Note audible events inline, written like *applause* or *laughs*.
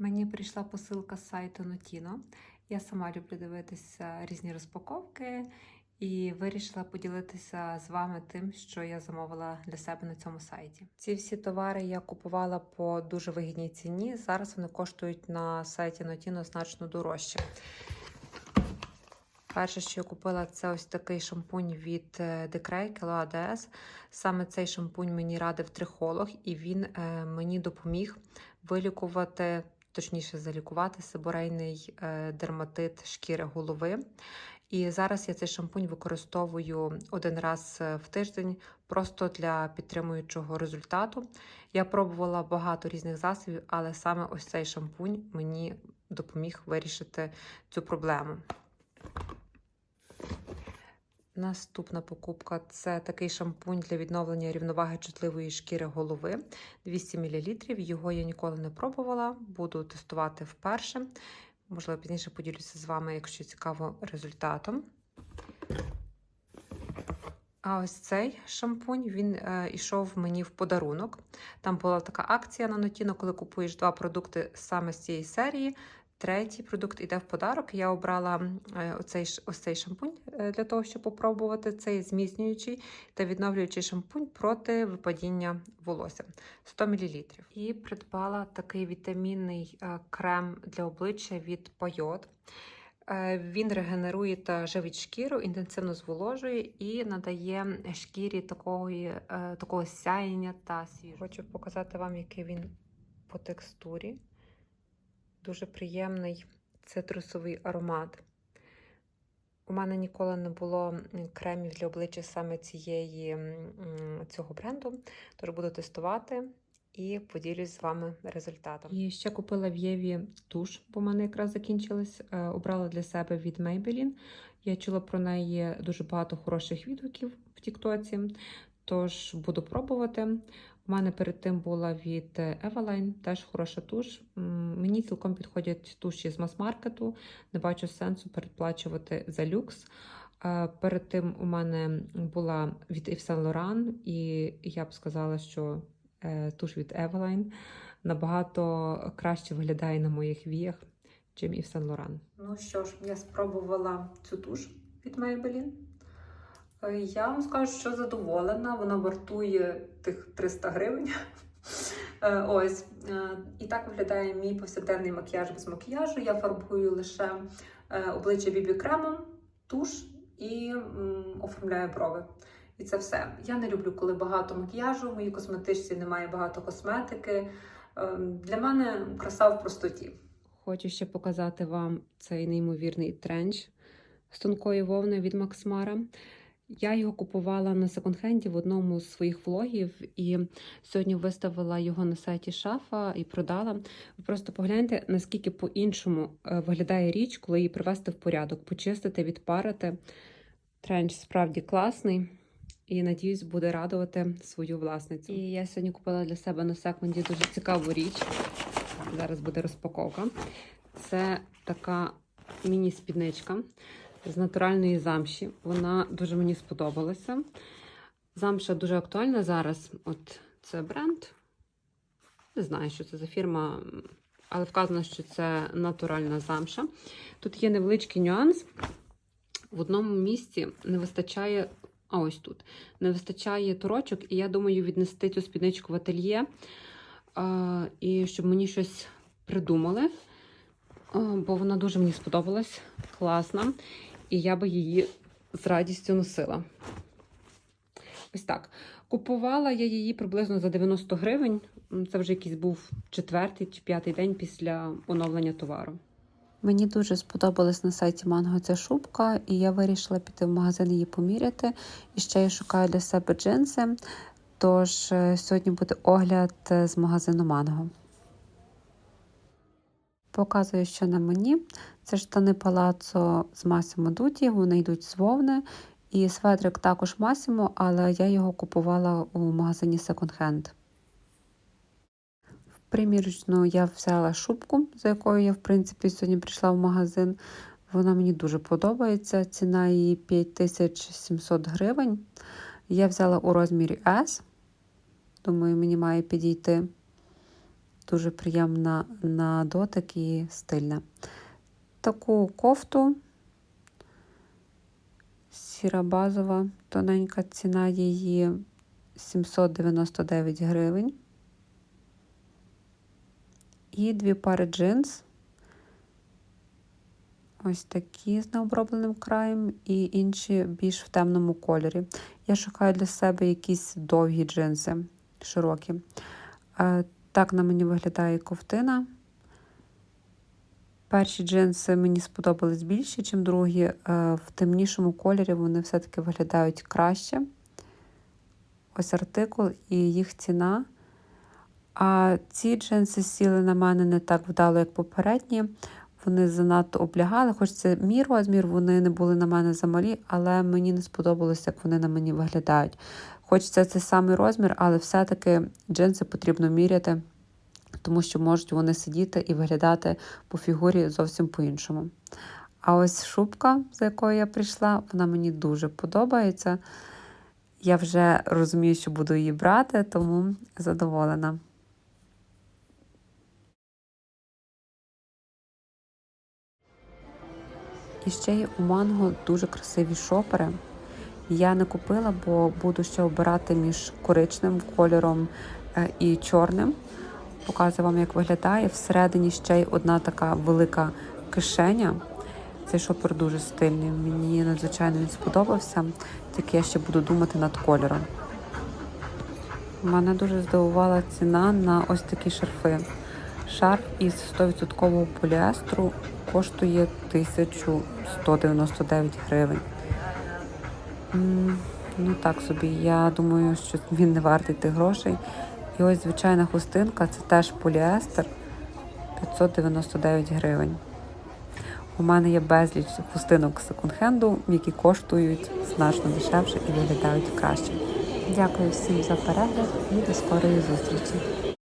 Мені прийшла посилка з сайту Notino. Я сама люблю дивитися різні розпаковки і вирішила поділитися з вами тим, що я замовила для себе на цьому сайті. Ці всі товари я купувала по дуже вигідній ціні. Зараз вони коштують на сайті Notino значно дорожче. Перше, що я купила, це ось такий шампунь від Decrey Keloa DS. Саме цей шампунь мені радив трихолог, і він е, мені допоміг вилікувати, точніше, залікувати сиборейний е, дерматит шкіри голови. І зараз я цей шампунь використовую один раз е, в тиждень просто для підтримуючого результату. Я пробувала багато різних засобів, але саме ось цей шампунь мені допоміг вирішити цю проблему. Наступна покупка це такий шампунь для відновлення рівноваги чутливої шкіри голови 200 мл. Його я ніколи не пробувала, буду тестувати вперше. Можливо, пізніше поділюся з вами, якщо цікаво, результатом. А ось цей шампунь він е, йшов мені в подарунок. Там була така акція на Notino, коли купуєш два продукти саме з цієї серії. Третій продукт іде в подарок. Я обрала оцей, ось цей шампунь для того, щоб попробувати. Цей зміцнюючий та відновлюючий шампунь проти випадіння волосся 100 мл. І придбала такий вітамінний крем для обличчя від Пайот. Він регенерує та живить шкіру, інтенсивно зволожує і надає шкірі такої, такого сяєння та свіжості. Хочу показати вам, який він по текстурі. Дуже приємний цитрусовий аромат. У мене ніколи не було кремів для обличчя саме цієї, цього бренду, тож буду тестувати і поділюсь з вами результатом. І ще купила в Єві туш, бо в мене якраз закінчилась. Обрала для себе від Maybelline. Я чула про неї дуже багато хороших відгуків в Тіктоці, тож буду пробувати. У мене перед тим була від Eveline, теж хороша туш. Мені цілком підходять туші з мас-маркету. Не бачу сенсу передплачувати за люкс. Перед тим у мене була від Yves Saint Laurent, і я б сказала, що е, туш від Eveline набагато краще виглядає на моїх віях, чим Yves Saint Laurent. Ну що ж, я спробувала цю туш від Maybelline. Я вам скажу, що задоволена, вона вартує тих 300 гривень. *laughs* Ось. І так виглядає мій повсякденний макіяж без макіяжу. Я фарбую лише обличчя бібі кремом, туш і оформляю брови. І це все. Я не люблю, коли багато макіяжу, в моїй косметичці немає багато косметики. Для мене краса в простоті. Хочу ще показати вам цей неймовірний тренч з тонкої вовни від Максмара. Я його купувала на секонд-хенді в одному з своїх влогів, і сьогодні виставила його на сайті шафа і продала. Ви просто погляньте, наскільки по-іншому виглядає річ, коли її привести в порядок, почистити, відпарити. Тренч справді класний і, надіюсь, буде радувати свою власницю. І я сьогодні купила для себе на секунді дуже цікаву річ. Зараз буде розпаковка. Це така міні-спідничка з натуральної замші. Вона дуже мені сподобалася. Замша дуже актуальна зараз. От це бренд. Не знаю, що це за фірма, але вказано, що це натуральна замша. Тут є невеличкий нюанс. В одному місці не вистачає, а ось тут, не вистачає торочок, і я думаю, віднести цю спідничку в ательє, і щоб мені щось придумали. Бо вона дуже мені сподобалась, класна і я би її з радістю носила. Ось так. Купувала я її приблизно за 90 гривень. Це вже якийсь був четвертий чи п'ятий день після оновлення товару. Мені дуже сподобалась на сайті Манго ця шубка, і я вирішила піти в магазин її поміряти. І ще я шукаю для себе джинси. Тож е, сьогодні буде огляд е, з магазину Манго. Показую, що на мені. Це штани палацо з Massimo Dutti, вони йдуть з вовни. І светрик також Massimo, але я його купувала у магазині Second Hand. В примірочну я взяла шубку, за якою я, в принципі, сьогодні прийшла в магазин. Вона мені дуже подобається. Ціна її 5700 гривень. Я взяла у розмірі S. Думаю, мені має підійти. Дуже приємна на дотик і стильна. Таку кофту сіра базова, тоненька ціна її 799 гривень. І дві пари джинс. Ось такі з необробленим краєм, і інші більш в темному кольорі. Я шукаю для себе якісь довгі джинси, широкі. Так на мені виглядає ковтина. Перші джинси мені сподобались більше, ніж другі. Е, В темнішому кольорі вони все-таки виглядають краще. Ось артикул і їх ціна. А ці джинси сіли на мене не так вдало, як попередні. Вони занадто облягали, хоч це мій розмір, вони не були на мене замалі, але мені не сподобалося, як вони на мені виглядають. Хоч це цей самий розмір, але все-таки джинси потрібно міряти, тому що можуть вони сидіти і виглядати по фігурі зовсім по-іншому. А ось шубка, за якою я прийшла, вона мені дуже подобається. Я вже розумію, що буду її брати, тому задоволена. І ще є у манго дуже красиві шопери. Я не купила, бо буду ще обирати між коричневим кольором е, і чорним. Показую вам, як виглядає. Всередині ще й одна така велика кишеня. Цей шопер дуже стильний. Мені надзвичайно він сподобався, тільки я ще буду думати над кольором. Мене дуже здивувала ціна на ось такі шарфи. Шарф із 100% поліестру коштує 1199 гривень. Ну так собі, я думаю, що він не вартий тих грошей. І ось звичайна хустинка, це теж поліестер 599 гривень. У мене є безліч хустинок секонд-хенду, які коштують значно дешевше і виглядають краще. Дякую всім за перегляд і до скорої зустрічі!